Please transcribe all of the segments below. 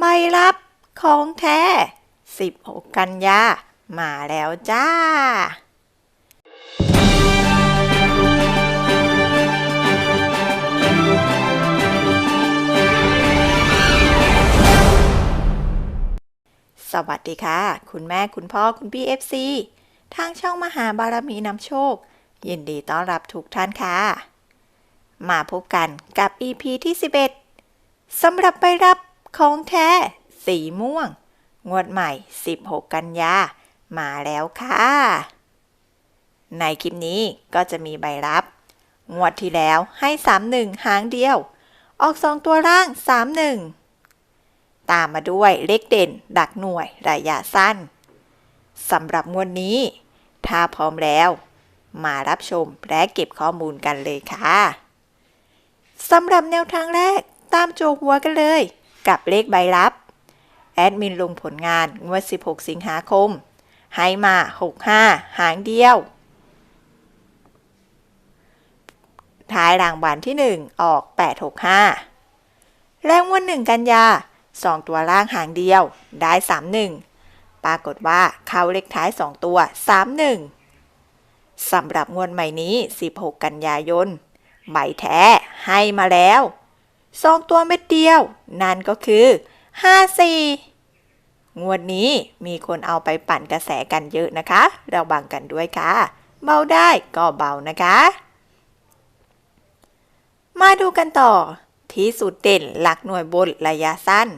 ใบรับของแท้ 16 กันยา มาแล้วจ้าสวัสดีค่ะ คุณแม่คุณพ่อคุณพี่ FC ทางช่องมหาบารมีนำโชค ยินดีต้อนรับทุกท่านค่ะ มาพบกันกับ EP ที่ 11สำหรับไปรับ ของแท้ สีม่วง งวดใหม่ 16 กันยา มาแล้วค่ะ ในคลิปนี้ก็จะมีใบรับ งวดที่แล้วให้ 31 หางเดียว ออก 2 ตัวร่าง 31 ตามมาด้วยเลขเด่นดักหน่วย ระยะสั้น สำหรับงวดนี้ ถ้าพร้อมแล้ว มารับชมและเก็บข้อมูลกันเลยค่ะสำหรับแนวทางแรกตามโจหัวกันเลย กับเลขใบรับ แอดมินลงผลงานงวด 16 สิงหาคม ให้มา 65 หางเดียว ท้ายรางวัลที่ 1 ออก 865แรงวัน1กันยา 2 ตัวล่างหางเดียว ได้ 31 ปรากฏว่าเข้าเลขท้าย 2 ตัว 31 สำหรับงวดใหม่นี้ 16 กันยายนใบแท้ให้มาแล้ว สองตัวเม็ดเดียว นั่นก็คือ54งวดนี้มีคนเอาไปปั่นกระแสกันเยอะนะคะ เราบังกันด้วยค่ะ เบาได้ก็เบานะคะ มาดูกันต่อ ที่สุดเด่นหลักหน่วยบนระยะสั้น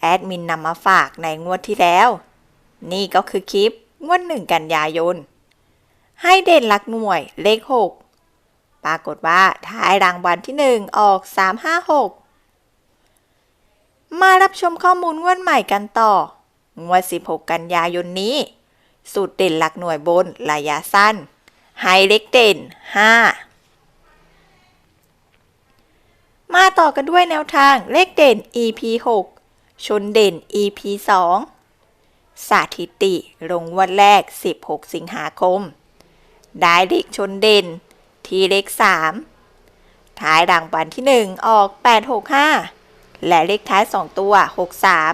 แอดมินนำมาฝากในงวดที่แล้ว นี่ก็คือคลิปงวดหนึ่งกันยายน ให้เด่นหลักหน่วยเลข 6 ปรากฏว่าท้ายรางวัลที่ 1 ออก 356 มารับชมข้อมูลงวดใหม่กันต่องวด 16 กันยายนนี้ สูตรเด่นหลักหน่วยบนระยะสั้นให้เลขเด่น 5 มาต่อกันด้วยแนวทางเลขเด่น EP 6 ชนเด่น EP 2 สาถิติลงงวันแรก 16 สิงหาคม ได้เลขชนเด่น ที่เลข 3 ท้ายรางวัลที่ 1 ออก 865 และเลขท้าย 2 ตัว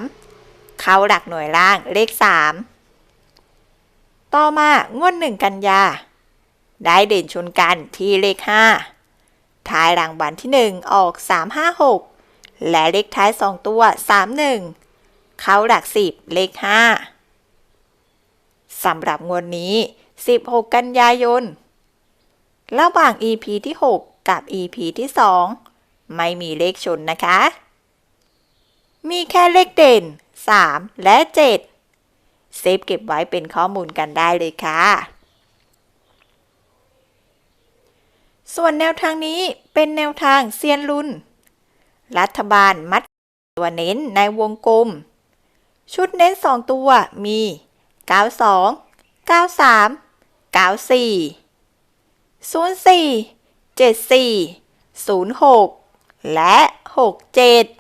63 เข้าหลักหน่วยล่างเลข 3 ต่อมางวด1กันยา ได้เด่นชนกันที่เลข 5 ท้ายรางวัลที่ 1 ออก 356 และเลขท้าย 2 ตัว 31 เข้าหลัก 10 เลข 5สำหรับงวดนี้ 16 กันยายน ระหว่าง EP ที่ 6 กับ EP ที่ 2 ไม่มีเลขชนนะคะ มีแค่เลขเด่น 3 และ 7 เซฟเก็บไว้เป็นข้อมูลกันได้เลยค่ะ ส่วนแนวทางนี้เป็นแนวทางเซียนลุน รัฐบาลมัดตัวเน้นในวงกลม ชุดเน้น 2 ตัวมี 92 93 94 04 74 06 และ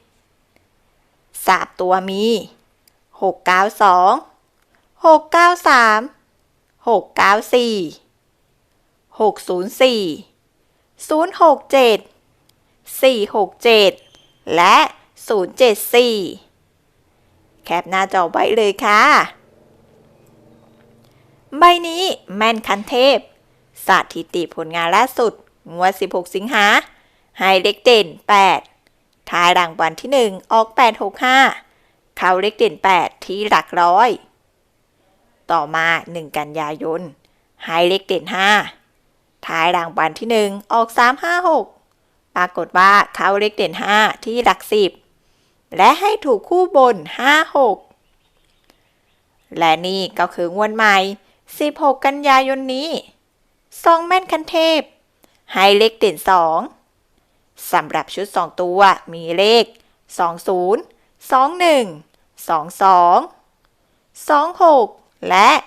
67 สามตัวมี 692 693 694 604 067 467 และ 074 แคปหน้าจอไว้เลยค่ะ ใบนี้แม่นคันเทพ สถิติผลงานล่าสุด งวด 16 สิงหา ให้เลขเด่น 8 ท้ายรางวัลที่ 1 ออก 865 เข้าเลขเด่น 8 ที่หลักร้อย ต่อมา 1 กันยายน ให้เลขเด่น 5 ท้ายรางวัลที่ 1 ออก 356 ปรากฏว่าเข้าเลขเด่น 5 ที่หลัก 10 และให้ถูกคู่บน 56 และนี่ก็คืองวดใหม่ 16 กันยายนนี้ ซองแม่นคันเทพ ให้เลขเด่น 2สำหรับชุด 2 ตัวมีเลข 20 21 22 26 และ 29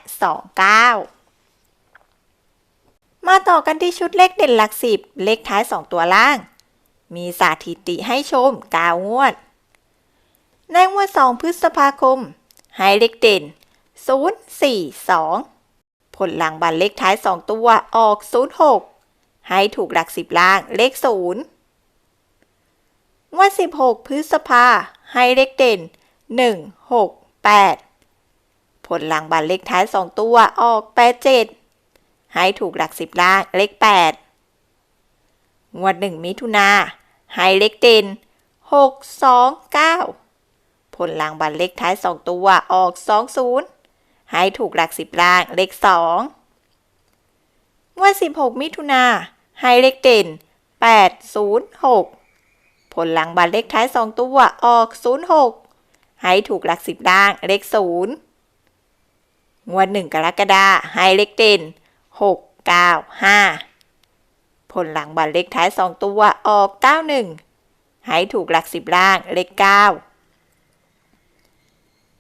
มาต่อกันที่ชุดเลขเด่นหลักสิบเลขท้าย 2 ตัวล่าง มีสาถิติให้ชมกาวงวด ในงวด 2 พฤษภาคม ให้เลขเด่น 0 4 2 ผลหลังบันเลขท้าย 2 ตัวออก 06 ให้ถูกหลักสิบล่างเลข 0 งวด 16 พฤษภา ให้เลขเด่น 1 6 8 ผลหลังบัตรเลขท้าย 2 ตัวออก 8 7 ให้ถูกหลักสิบล่างเลข 8 งวด 1 มิถุนา ให้เลขเด่น 6 2 9 ผลหลังบัตรเลขท้าย 2 ตัวออก 20 ให้ถูกหลักสิบล่างเลข2งวด16 มิถุนาให้เลขเด่น 806 ผลหลังบัตรเลขท้าย 2 ตัวออก 06 ให้ถูกหลักสิบล่างเลข0งวด1กรกฎาให้เลขเด่น 6 9 5 ผลหลังบัตรเลขท้าย 2 ตัวออก 91 ให้ถูกหลักสิบล่างเลข9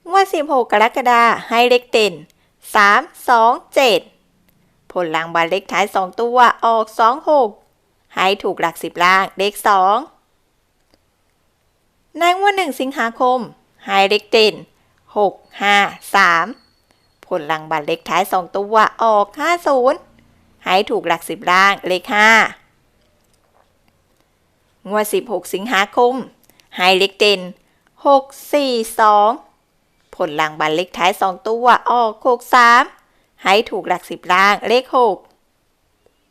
งวด 16 กรกฎาคมให้เลขเด่น 3 2 7 ผลหลังบัตรเลขท้าย 2 ตัวออก 26 ให้ถูกหลักสิบล่างเลข 2 ในงวด 1 สิงหาคม ให้เลขเด่น 6 5 3 ผลหลังบัตรเลขท้าย 2 ตัวออก 50 ให้ถูกหลักสิบล่างเลข 5 งวด 16 สิงหาคม ให้เลขเด่น 6 4 2 ผลลังบัตรเลขท้าย 2 ตัว ออก63ให้ถูกหลักสิบล่างเลข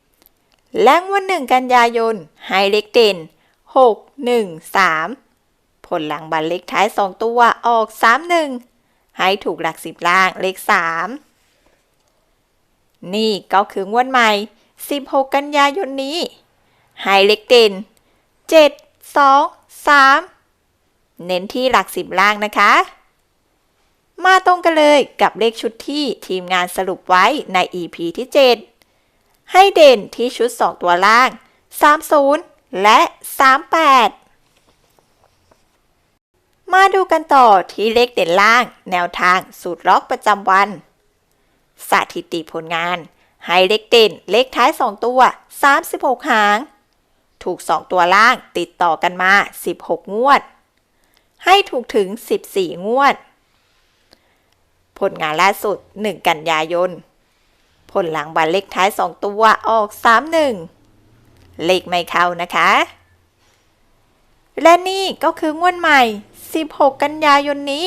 6 และงวด1กันยายนให้เลขเด่น 6 1 3 ผลหลังบัตรเลขท้าย 2 ตัวออก 31 ให้ถูกหลักสิบล่างเลข 3 นี่ก็คืองวดใหม่ 16 กันยายนนี้ ให้เลขเด่น 7 2 3 เน้นที่หลักสิบล่างนะคะ มาตรงกันเลยกับเลขชุดที่ทีมงานสรุปไว้ใน EP ที่ 7 ให้เด่นที่ชุด 2 ตัวล่าง 30 และ 38 มาดูกันต่อที่เลขเด่นล่าง แนวทางสูตรล็อกประจำวัน สถิติผลงาน ให้เลขเด่นเลขท้าย 2 ตัว 36 หาง ถูก 2 ตัวล่างติดต่อกันมา 16 งวด ให้ถูกถึง 14 งวด ผลงานล่าสุด 1 กันยายน ผลหลังบัตรเลขท้าย 2 ตัวออก 31 เลขไม่เข้านะคะ และนี่ก็คืองวดใหม่ 16 กันยายนนี้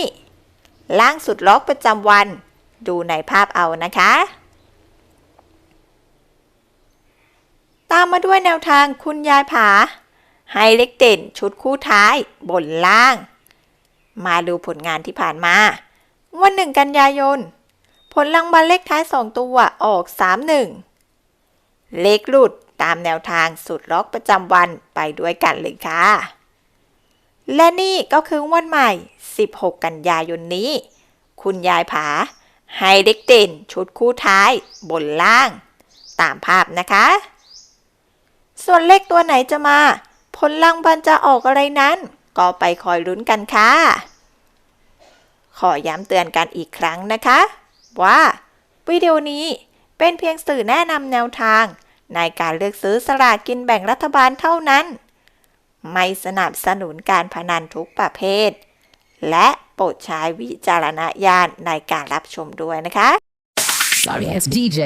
ล่างสุดล็อกประจำวัน ดูในภาพเอานะคะ ตามมาด้วยแนวทางคุณยายผา ให้เล็กเด่นชุดคู่ท้ายบนล่าง มาดูผลงานที่ผ่านมา วันหนึ่งกันยายน ผลรางวัลเลขท้าย2ตัวออก 31 เลขหลุดตามแนวทางสุดล็อกประจำวันไปด้วยกันเลยค่ะ และนี่ก็คือวันใหม่ 16 กันยายนนี้ คุณยายผา ให้เด็กเด่นชุดคู่ท้ายบนล่าง ตามภาพนะคะ ส่วนเลขตัวไหนจะมา ผลรางวัลจะออกอะไรนั้น ก็ไปคอยลุ้นกันค่ะ ขอย้ำเตือนกันอีกครั้งนะคะ ว่าวิดีโอนี้เป็นเพียงสื่อแนะนำแนวทาง ในการเลือกซื้อสลากกินแบ่งรัฐบาลเท่านั้น ไม่สนับสนุนการพนันทุกประเภท และโปรดใช้วิจารณญาณในการรับชมด้วยนะคะ Sorry, it's DJ.